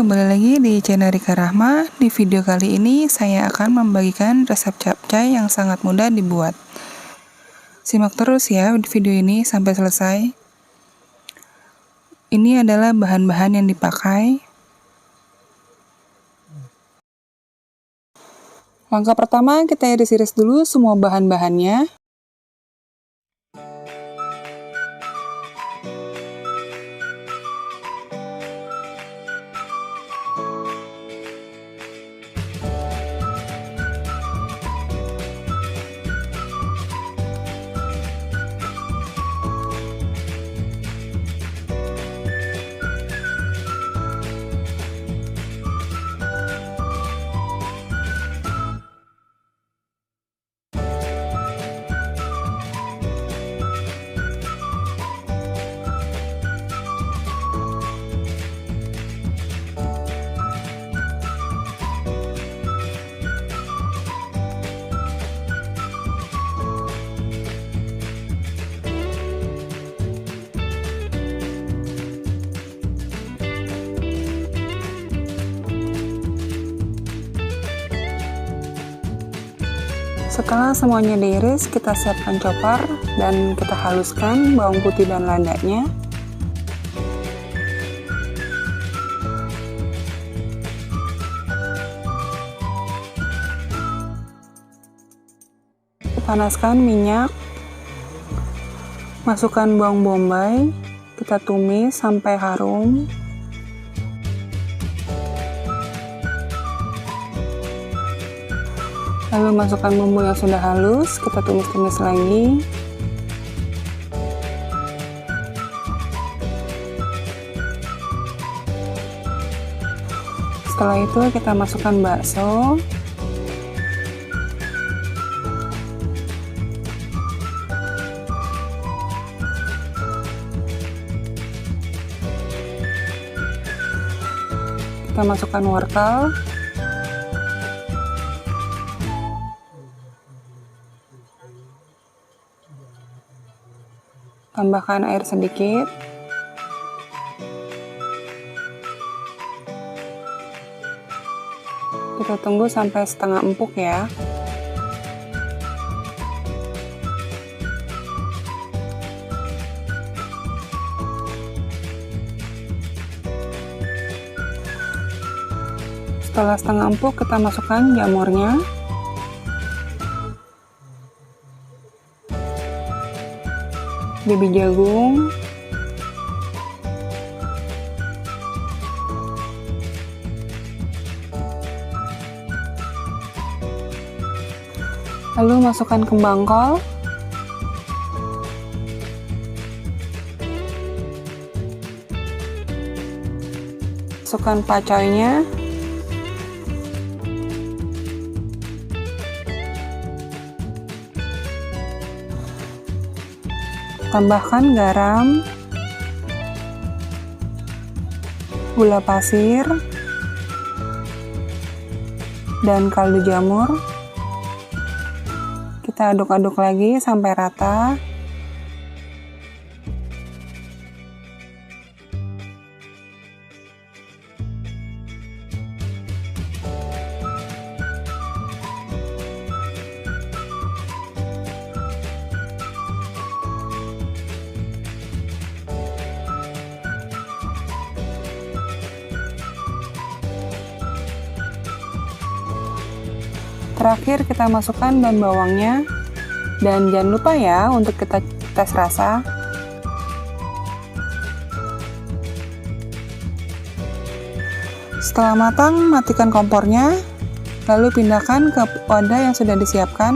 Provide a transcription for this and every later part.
Kembali lagi di channel Rika Rahma. Di video kali ini saya akan membagikan resep capcay yang sangat mudah dibuat. Simak terus ya video ini sampai selesai. Ini adalah bahan-bahan yang dipakai. Langkah pertama kita iris-iris dulu semua bahan-bahannya. Setelah semuanya diiris, kita siapkan chopper dan kita haluskan bawang putih dan ladanya. Panaskan minyak, masukkan bawang bombay, kita tumis sampai harum. Lalu masukkan bumbu yang sudah halus, kita tumis-tumis lagi. Setelah itu kita masukkan bakso. Kita masukkan wortel. Tambahkan air sedikit. Kita tunggu sampai setengah empuk ya. Setelah setengah empuk kita masukkan jamurnya baby jagung. Lalu masukkan kembang kol masukkan pacoynya Tambahkan garam, gula pasir, dan kaldu jamur. Kita aduk-aduk lagi sampai rata. Terakhir kita masukkan daun bawangnya dan jangan lupa ya untuk kita tes rasa. Setelah matang, matikan kompornya, lalu pindahkan ke wadah yang sudah disiapkan.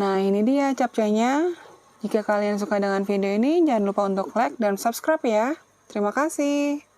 Nah, ini dia capcaynya. Jika kalian suka dengan video ini, jangan lupa untuk like dan subscribe ya. Terima kasih.